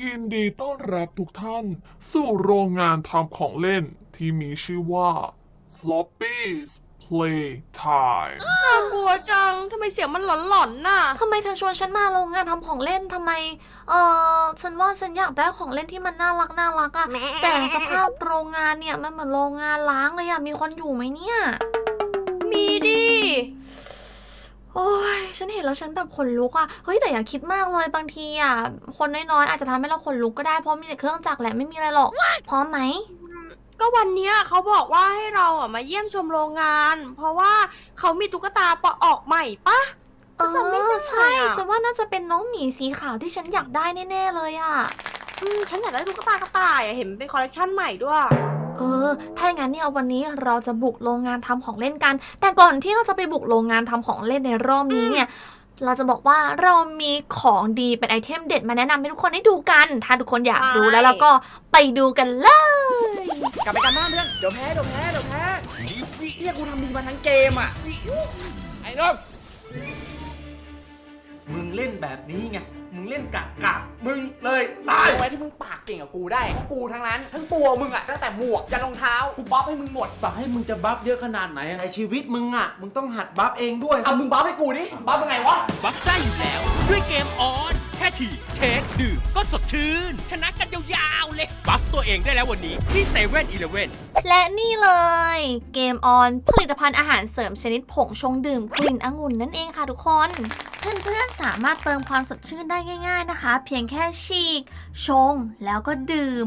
ยินดีต้อนรับทุกท่านสู่โรงงานทำของเล่นที่มีชื่อว่า Floppy's Playtime น่ากลัวจัง ทำไมเสียงมันหลอนๆน่ะ ทำไมเธอชวนฉันมาโรงงานทำของเล่นทำไม เออฉันว่าฉันอยากได้ของเล่นที่มันน่ารักน่ารักอะแต่สภาพโรงงานเนี่ยมันเหมือนโรงงานล้างเลยอะมีคนอยู่ไหมเนี่ย มีดิ โอ้ยฉันเห็นแล้วฉันแบบขนลุกอะเฮ้ยแต่อย่าคิดมากเลยบางทีอะคนน้อยๆอาจจะทำให้เราขนลุกก็ได้เพราะมีแต่เครื่องจักรแหละไม่มีอะไรหรอก พร้อมไหม ก็วันเนี้ยเขาบอกว่าให้เราอะมาเยี่ยมชมโรงงาน เพราะว่าเขามีตุ๊กตาปะออกใหม่ปะ เอจำไม่ได้อใช่อะ ฉันว่าน่าจะเป็นน้องหมีสีขาวที่ฉันอยากได้แน่ๆเลยอะอืมฉันอยากได้ตุ๊กตากระต่ายอะเห็นเป็นคอลเลกชันใหม่ด้วยเออ ถ้าอย่างนั้นเนี่ยวันนี้เราจะบุกโรงงานทำของเล่นกัน แต่ก่อนที่เราจะไปบุกโรงงานทำของเล่นในรอบนี้เนี่ยเราจะบอกว่าเรามีของดีเป็นไอเทมเด็ดมาแนะนำให้ทุกคนได้ดูกัน ถ้าทุกคนอยากรู้ใช่แล้วเราก็ไปดูกันเลย กลับไปกันบ้านเพื่อนเดี๋ยวแพ้เดี๋ยวแพ้เดี๋ยวแพ้เรียกกูทำดีมาทั้งเกมอะไอ้นบมึงเล่นแบบนี้ไง มึงเล่นกากกากมึงเลยตายไว้ที่มึงปากเก่งกับกูได้เพราะกูทั้งนั้น ทั้งตัวมึงอะตั้งแต่หมวกยันรองเท้ากูบ๊อบให้มึงหมดบัฟให้มึงจะบัฟเยอะขนาดไหนในชีวิตมึงอะ มึงต้องหัดบัฟเองด้วย เอามึงบ๊อบให้กูดิบ๊อบยังไงวะ บัฟได้อยู่แล้ว ด้วยเกมออนแค่ฉีดเช็คดื่มก็สดชื่น ชนะกันยาวๆเลย บัฟตัวเองได้แล้ววันนี้ที่เซเว่นอีเลเว่นและนี่เลย เกมออนผลิตภัณฑ์อาหารเสริมชนิดผงชงดื่มกลิ่นองุ่นนั่นเองค่ะทุกคน เพื่อนๆสามารถเติมความสดชื่นได้ง่าย ๆนะคะ เพียงแค่ฉีก ชงแล้วก็ดื่ม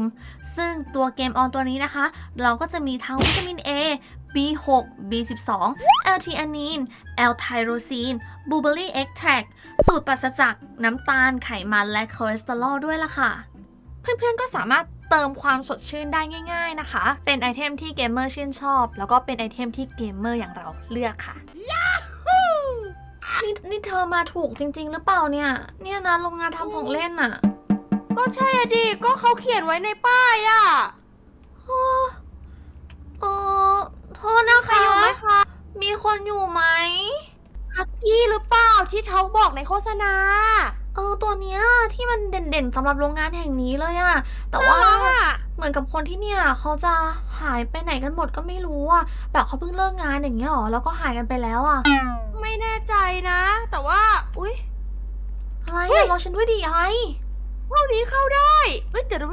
ซึ่งตัวเกมออนตัวนี้นะคะ เราก็จะมีทั้งวิตามิน A B6 B12 l t อ a n i n l t y r o s i n b l u e b e r r y extract สูตรปราศจากน้ำตาลไขมันและคอเลสเตอรอลด้วยล่ะค่ะ เพื่อนๆก็สามารถเติมความสดชื่นได้ง่าย ๆนะคะ เป็นไอเทมที่เกมเมอร์ชื่นชอบ แล้วก็เป็นไอเทมที่เกมเมอร์อย่างเราเลือกค่ะ นี่นี่เธอมาถูกจริง ๆ หรือเปล่าเนี่ย เนี่ยนะโรงงานทำของเล่นอะก็ใช่อะดิ ก็เขาเขียนไว้ในป้ายอะเออเออ โทษนะใครคะอยู่ไหมคะ มีคนอยู่ไหม ฮักกี้หรือเปล่าที่เขาบอกในโฆษณา เออตัวเนี้ยที่มันเด่นๆสำหรับโรงงานแห่งนี้เลยอะแต่ว่าน่รักอะ เหมือนกับคนที่เนี่ยเขาจะหายไปไหนกันหมดก็ไม่รู้อะแบบเขาเพิ่งเลิกงานอย่างเงี้ยหรอแล้วก็หายกันไปแล้วอะไม่แน่ใจนะ แต่ว่า อุ๊ยอะไรเฮ้ย อะรอฉันด้วยดิไอห้องนี้เข้าได้ เอ้ยเดี๋ยวเดี๋ยว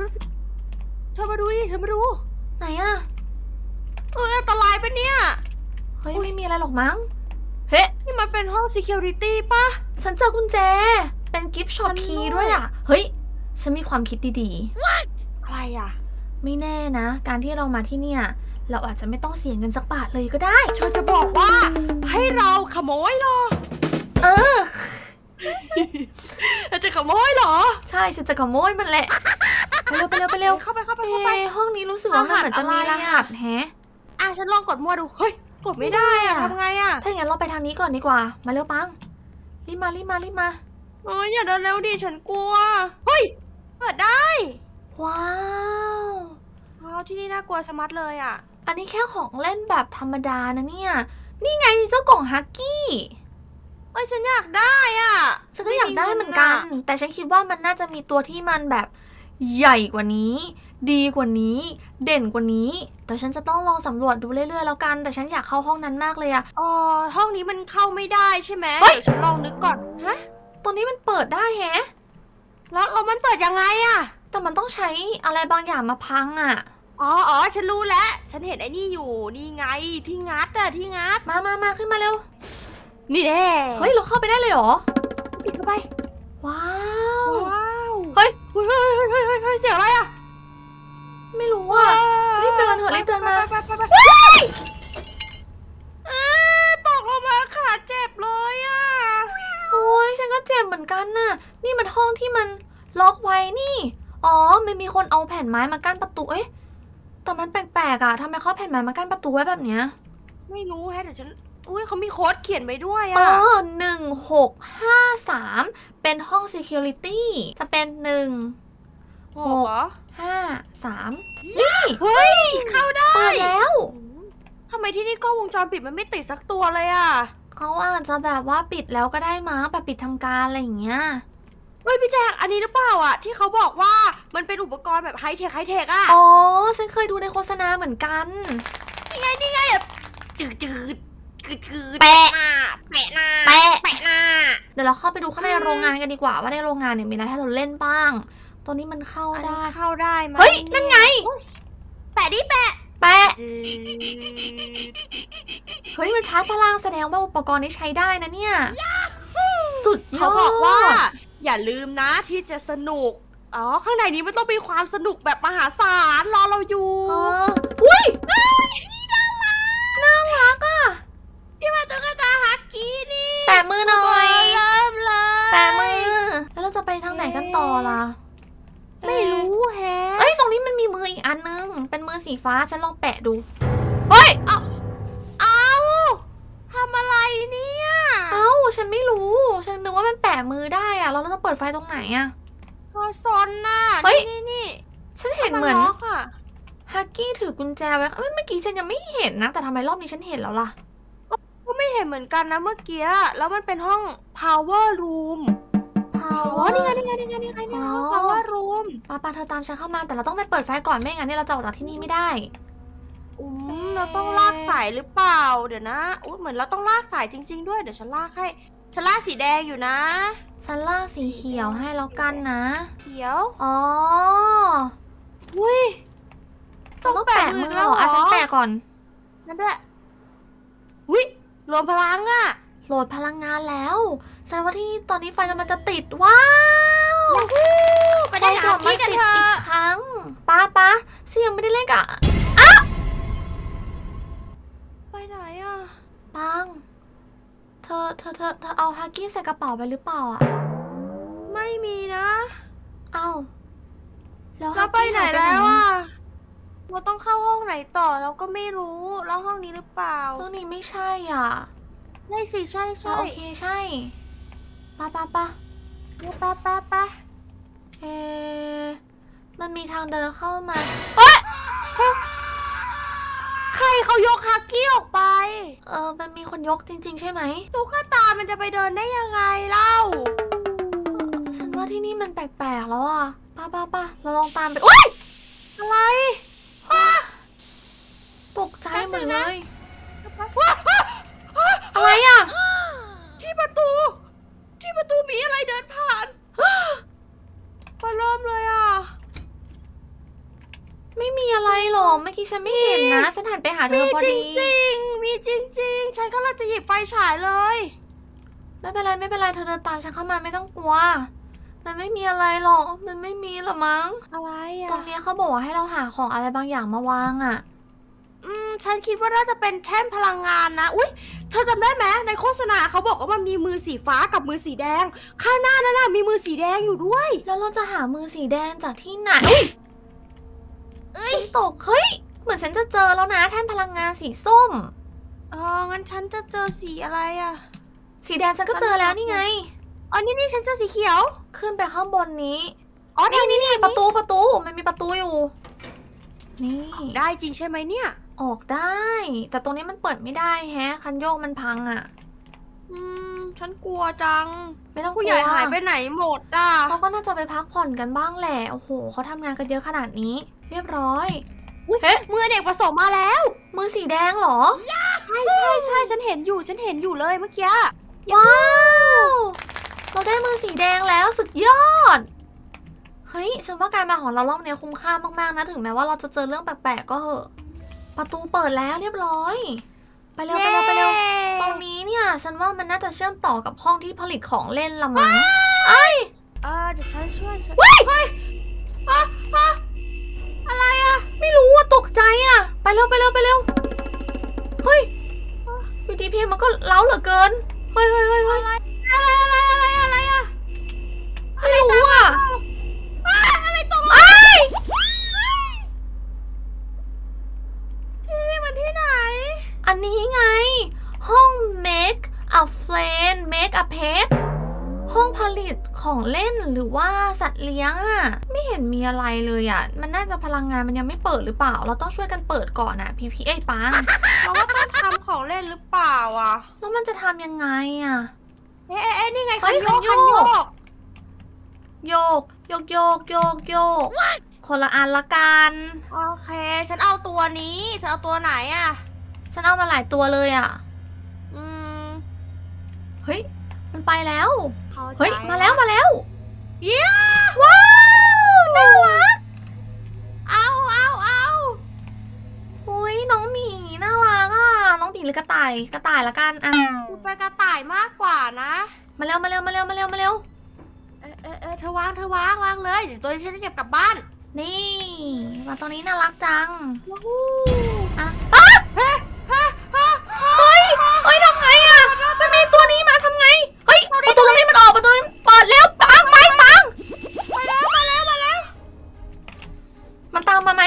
เธอมาดูดิเธอมาดู ไหนอะ เอออันตรายปะเนี่ย เฮ้ย อุ๊ย ไม่มีอะไรหรอกมั้ง เฮ้นี่มันเป็นห้อง security ปะ ฉันเจอกุญแจ เป็นกิฟต์ช็อปมันคีย์ด้วยด้วยอะเฮ้ย ฉันมีความคิดดีอะไรอะๆ ไม่แน่นะ การที่เรามาที่เนี่ย เราอาจจะไม่ต้องเสียเงินสักบาทเลยก็ได้ เธอจะบอกว่า ให้เราขโมยเหรอ เออ เธอจะขโมยเหรอใช่ ฉันจะขโมยมันแหละ ไปเร็วไปเร็วไปเร็วเข้าไปเข้าไปเข้าไปเฮ้ยห้องนี้รู้สึกว่ามันเหมือนจะมีรรหัสอะไรอะหัสแฮะอะ ฉันลองกดมั่วดู เฮ้ย กดไม่ได้อะไม่ได้อะทำไงอะถ้าอย่างนั้นเราไปทางนี้ก่อนดีกว่า มาเร็วปัง รีบมา รีบมา รีบมา โอ้ยอย่าเดินเร็วดิ ฉันกลัว เฮ้ย เปิดได้ ว้าว ว้าว ที่นี่น่ากลัวสมัดเลยอะอันนี้แค่ของเล่นแบบธรรมดานะเนี่ย นี่ไงเจ้ากล่องฮักกี้ เอ้ย ฉันอยากได้อะฉันก็อยากได้เหมือนกัน แต่ฉันคิดว่ามันน่าจะมีตัวที่มันแบบใหญ่กว่านี้ ดีกว่านี้ เด่นกว่านี้ แต่ฉันจะต้องลองสำรวจดูเรื่อยๆแล้วกัน แต่ฉันอยากเข้าห้องนั้นมากเลยอะอ๋อห้องนี้มันเข้าไม่ได้ใช่ไหมเฮ้ยเดี๋ยวฉันลองนึกก่อนฮะตัวนี้มันเปิดได้แฮะ แล้วแล้วมันเปิดยังไงอะแต่มันต้องใช้อะไรบางอย่างมาพังอะอ๋ออ๋อฉันรู้แล้ว ฉันเห็นไอ้นี่อยู่ นี่ไง ที่งัดอะที่งัด มามามาขึ้นมาเร็ว นี่แน่เฮ้ย เราเข้าไปได้เลยเหรอ ปิดเข้าไป ว้าว ว้าว เฮ้ย เฮ้ยเฮ้ยเฮ้ยเฮ้ยเฮ้ยเสียงอะไรอะ ไม่รู้อะรีบเดินเถอะรีบเดินมาไปไปไปไปอ้าตกลงมาขาเจ็บเลยอะโอ้ยฉันก็เจ็บเหมือนกันน่ะ นี่มันห้องที่มันล็อกไว้นี่ อ๋อไม่มีคนเอาแผ่นไม้มากั้นประตูเอ๊ะแต่มันแปลกๆอะทำไมเขาเอาแผ่นไม้มากั้นประตูไว้แบบเนี้ยไม่รู้แฮะเดี๋ยวฉันอุ้ยเขามีโค้ดเขียนไว้ด้วยเออะอหนึ่งหกห้าสามเป็นห้อง security จะเป็นหนึ่ง โหเหรอห้าสามเฮ้ยเข้าได้เปิดแล้วทำไมที่นี่กล้องวงจรปิดมันไม่ติดสักตัวเลยอะเขาอาจจะแบบว่าปิดแล้วก็ได้มั้งแบบปิดทำการอะไรอย่างเงี้ยเฮ้ยพี่แจงอันนี้หรือเปล่าอะ ที่เขาบอกว่ามันเป็นอุปกรณ์แบบไฮเทคไฮเทคอะอ๋อฉันเคยดูในโฆษณาเหมือนกันนี่ไงนี่ไงแบบจืดจืดกืดกืดแปะหน้าแปะหน้าแปะแปะหน้าเดี๋ยวเราเข้าไปดูข้างในโรงงานกันดีกว่าว่าในโรงงานเนี่ยมีอะไรให้เราเล่นบ้าง ตรงนี้มันเข้าอันได้นี้เข้าได้ไหมเฮ้ย นั่นไงอุ๊ยแปะดิแปะแปะ จืดเฮ้ย มันชาร์จพลังแสดงว่าอุปกรณ์นี้ใช้ได้นะเนี่ย สุดยอดเขาบอกว่า อย่าลืมนะที่จะสนุก อ๋อ ข้างในนี้มันต้องมีความสนุกแบบมหาศาลรอเราอยู่ เอออุ้ยน่ารักอะ ที่มาตุ๊กตาฮักกี้นี่ แปะมือหน่อย เริ่มเลย แปะมือ แล้วเราจะไปทางไหนกันต่อล่ะ ไม่รู้แฮะ เอ้ย ตรงนี้มันมีมืออีกอันนึง เป็นมือ สีฟ้าฉันลองแปะดู เฮ้ยเอาทำอะไรเนี่ย เอ้า ฉันไม่รู้ ฉันนึกว่ามันแปะมือได้อะแล้วเราจะเปิดไฟตรงไหนอะ พอซนน่ะเฮ้ย นี่นี่ฉันเห็นมัเหมือนล็อกอะฮักกี้ถือกุญแจไว้เอ้ยเมื่อกี้ฉันยังไม่เห็นนะ แต่ทำไมรอบนี้ฉันเห็นแล้วล่ะ ก็ไม่เห็นเหมือนกันนะเมื่อกี้ แล้วมันเป็นห้อง power room อ๋อ นี่ไง นี่ไง นี่ไง นี่ไงนี่ไงห้องอ๋อ power room ปาปาเธอตามฉันเข้ามา แต่เราต้องไปเปิดไฟก่อน ไม่งั้นเนี่ยเราจะออกจากที่นี่ไม่ได้ อืมเราต้องลากสายหรือเปล่า เดี๋ยวนะอุ๊ยเหมือนเราต้องลากสายจริง ๆ ด้วย เดี๋ยวฉันลากให้ ฉันลากสีแดงอยู่นะ ฉันล่ากสีเขียวให้แล้วกันนะ เขียว อ๋อ อุ้ย เราต้องแปะมือเหรออะฉันแปะก่อน นั่นด้วยอุ้ยรวมพลังอะโหลดพลังงานแล้วแสดงว่าที่นี่ตอนนี้ไฟกำลังจะติดว้าววู้ไปไฟได้กหาลับมาที่กันติดเถอีอะกครั้งป้าป้าเสียงไม่ได้เล่นกับไปไหนอะปังเธอเธอเธอเธอเอาฮักกี้ใส่กระเป๋าไปหรือเปล่าอะไม่มีนะเอ้าแล้วเราฮักไปกี้ไหนหายไปแล้วไหนอะเราต้องเข้าห้องไหนต่อเราก็ไม่รู้แล้วห้องนี้หรือเปล่าห้องนี้ไม่ใช่อะใช่สิใช่อะใช่โอเคใช่ ป้าป้าป้าเดี๋ยวไปไปไปเอ๊ะมันมีทางเดินเข้ามาใครเขายกฮักกี้ออกไป เออ มันมีคนยกจริง ๆ ใช่ไหมตุ๊กตา มันจะไปเดินได้ยังไงเล่า ฉันว่าที่นี่มันแปลกๆแล้วอะป้าป้าป้าเราลองตามไปอุ้ย อะไรตกใจหมดเลยว้าวว้าวว้าวอะไรอะ ที่ประตู ที่ประตูมีอะไรเดินผ่านมาเริ่มเลยอะ ไม่มี อะไรหรอกเมื่อกี้ฉันไม่เห็นนะ ฉันหันไปหาเธมีอพอจดีริงๆมีจริงๆฉันก็เลยจะหยิบไฟฉายเลย ไม่เป็นไรไม่เป็นไรเธอเดินตามฉันเข้ามาไม่ต้องกลัว มันไม่มีอะไรหรอก มันไม่มีหรอมั้ง อะไรอะตรงเนี้ยเขาบอกว่าให้เราหาของอะไรบางอย่างมาวางอะอืมฉันคิดว่าน่าจะเป็นแท่นพลังงานนะ อุ๊ย เธอจำได้ไหมในโฆษณาเขาบอกว่ามันมีมือสีฟ้ากับมือสีแดง ข้างหน้านั่นน่ะมีมือสีแดงอยู่ด้วย แล้วเราจะหามือสีแดงจากที่ไหนอุ้ย เอ้ยตกเฮ้ย เหมือนฉันจะเจอแล้วนะแท่นพลังงานสีส้มอ๋องั้นฉันจะเจอสีอะไรอะ สีแดงฉันก็เจอแล้วนี่ไง อ๋อ นี่นี่ฉันเจอสีเขียว ขึ้นไปข้างบนนี้ อ๋อนี่ทางนี่นี่ประตูประตูมันมีประตูอยู่ นี่ ได้จริงใช่ไหมเนี่ย ออกได้ แต่ตรงนี้มันเปิดไม่ได้แฮะ คันโยกมันพังอะ อืม ฉันกลัวจัง ไม่ต้องกลัว ผู้ใหญ่หายไปไหนหมดอะ เขาก็น่าจะไปพักผ่อนกันบ้างแหละ โอ้โหเขาทำงานกันเยอะขนาดนี้ เรียบร้อยอุ๊ยเฮ้มือเด็กผสมมาแล้ว มือสีแดงเหรอ ใช่ใช่ใช่ฉันเห็นอยู่ฉันเห็นอยู่เลยเมื่อกี้ว้าว เราได้มือสีแดงแล้วสุดยอด เฮ้ยฉันว่าการมาของเรารอบเนี้ยคุ้มค่ามากๆนะถึงแม้ว่าเราจะเจอเรื่องแปลกๆก็เหอะประตูเปิดแล้วเรียบร้อย ไปเร็วไปเร็วไปเร็วตรงนี้เนี่ย ฉันว่ามันน่าจะเชื่อมต่อกับห้องที่ผลิตของเล่นละมั้งเออเดี๋ยวฉันช่วยฉันเฮ้ย ใจอะไปเร็วไปเร็วไปเร็วเฮ้ยอยู่ดีเพลงมันก็เล้าเหลือเกินเฮ้ยเฮ้ยเฮ้ยเฮ้ยอะไรอะไรอะไรอะไรอะไม่รู้อะอ้าอะไรตกไอ้ยนี่มันที่ไหน อันนี้ไง ห้อง make a friend make a pet ห้องผลิตของเล่นหรือว่าสัตว์เลี้ยงอะไม่ เห็นมีอะไรเลยอะมันน่าจะพลังงานมันยังไม่เปิดหรือเปล่า เราต้องช่วยกันเปิดก่อนอะพีพีไอ้ยปัง เราว่าต้องทำของเล่นหรือเปล่าอะแล้วมันจะทำยังไงอะเอ๊ะเอ๊ะเอ๊ะนี่ไงเฮ้คันยโยกคัคันนโยโยก ก โยก โยกโยกโยกโยกคนละอันละกัน โอเค ฉันเอาตัวนี้เธอเอาตัวไหนอะฉันเอามาหลายตัวเลยอะ อืมเฮ้ย มันไปแล้ว ข้ใจเฮ้ย มาแล้วมาแล้ว เยี่ยว้าว น่ารัก เอาเอาเอาอุ้ยน้องหมีน่ารักอะ น้องหมีหรือกระต่าย กระต่ายละกันอะกูไปกระต่ายมากกว่านะ มาเร็วมาเร็วมาเร็วมาเร็วมาเร็ว เออเออเออเธอวางเธอวางวางเลยเดี๋ยวตัวนี้ฉันจะเก็บกลับบ้านนี่มาตรงนี้น่ารักจังว้าวอะอะ มันตามมาไหม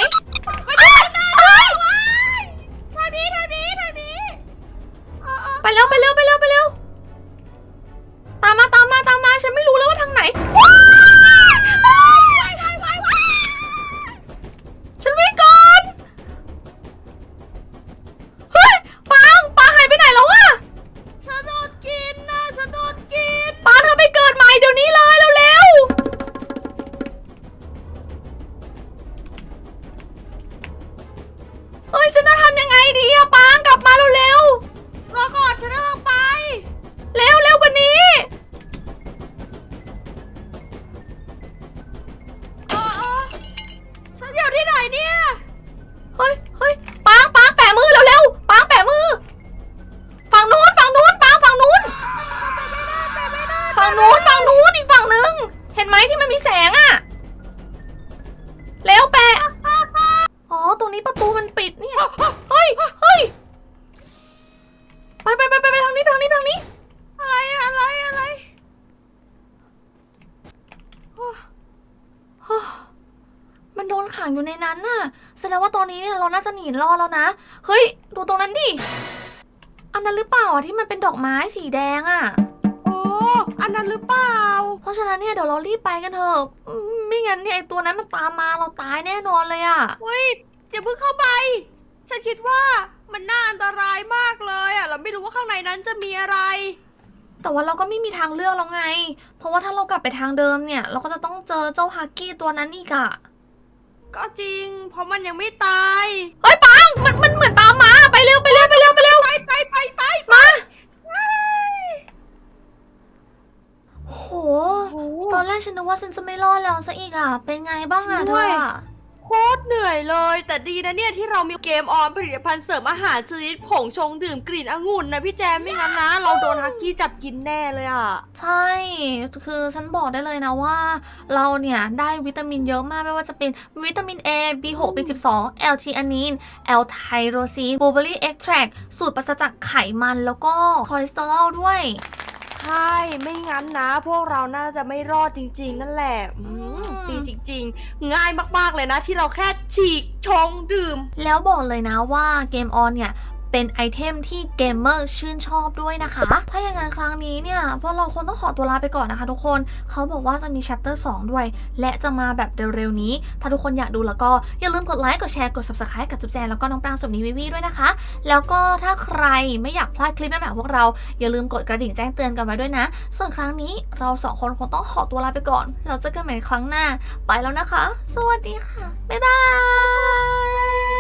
ฝั่งนู้นฝั่งนู้นอีกฝั่งหนึ่งเห็นไหมที่มันมีแสงอะเร็วแปะอ๋อ ตรงนี้ประตูมันปิดเนี่ย เฮ้ยเฮ้ยไปไปไปไปไปทางนี้ทางนี้ทางนี้ อะไรอะไรอะไรโอ้มันโดนขังอยู่ในนั้นน่ะ แสดงว่าตอนนี้เนี่ยเราน่าจะหนีรอดแล้วนะ เฮ้ย ดูตรงนั้นดิ อันนั้นหรือเปล่าอะที่มันเป็นดอกไม้สีแดงอะโอ้อันนั้นหรือเปล่า เพราะฉะนั้นเนี่ยเดี๋ยวเรารีบไปกันเถอะอืมไม่งั้นเนี่ยไอตัวนั้นมันตามมาเราตายแน่นอนเลยอะอุ้ยอย่าเพิ่งเข้าไป ฉันคิดว่ามันน่าอันตรายมากเลยอะ เราไม่รู้ว่าข้างในนั้นจะมีอะไร แต่ว่าเราก็ไม่มีทางเลือกแล้วไง เพราะว่าถ้าเรากลับไปทางเดิมเนี่ย เราก็จะต้องเจอเจ้าฮักกี้ตัวนั้นอีกอะก็จริง เพราะมันยังไม่ตาย เฮ้ยปังมันมันเหมือนตามมาไปเร็วไปเร็วไปเร็วไปเร็วไปไปไปไป มา เฮ้ย โห โอ้ ตอนแรก ฉันนึกว่าฉันจะไม่รอดแล้วซะอีกอะเป็นไงบ้างอะด้เธวอยอะโคตรเหนื่อยเลย แต่ดีนะเนี่ยที่เรามีเกมออนผลิตภัณฑ์เสริมอาหารชนิดผงชงดื่มกลิ่นองุ่นนะพี่แจมไม่งั้นนะ เราโดนฮักกี้จับกินแน่เลยอะ ใช่ คือฉันบอกได้เลยนะว่า เราเนี่ยได้วิตามินเยอะมากไม่ว่าจะเป็นวิตามิน A B6 B12 L ทีอานีน L ไทโรซีนบลูเบอรี่เอ็กแทรสูตรปราศจากไขมันแล้วก็คอเลสเตอรอลด้วย ใช่ไม่งั้นนะ พวกเราน่าจะไม่รอดจริง ๆ นั่นแหละอืมอืมดีจริง ๆ ง่ายมากๆเลยนะ ที่เราแค่ฉีกชงดื่ม แล้วบอกเลยนะว่าเกมออนเนี่ย เป็นไอเทมที่เกมเมอร์ชื่นชอบด้วยนะคะ ถ้าอย่างนั้นครั้งนี้เนี่ยพวกเราคงต้องขอตัวลาไปก่อนนะคะทุกคน เขาบอกว่าจะมี chapter 2 ด้วย และจะมาแบบเร็วๆนี้ ถ้าทุกคนอยากดูแล้วก็อย่าลืมกดไลค์ กดแชร์ กด subscribe กับจุ๊บแจแล้วก็น้องปรางสมนีวิวีด้วยนะคะ แล้วก็ถ้าใครไม่อยากพลาดคลิปใหม่ๆของพวกเรา อย่าลืมกดกระดิ่งแจ้งเตือนกันไว้ด้วยนะ ส่วนครั้งนี้เราสองคนคงต้องขอตัวลาไปก่อน เราจอกันใหม่ครั้งหน้า ไปแล้วนะคะ สวัสดีค่ะ บ๊ายบาย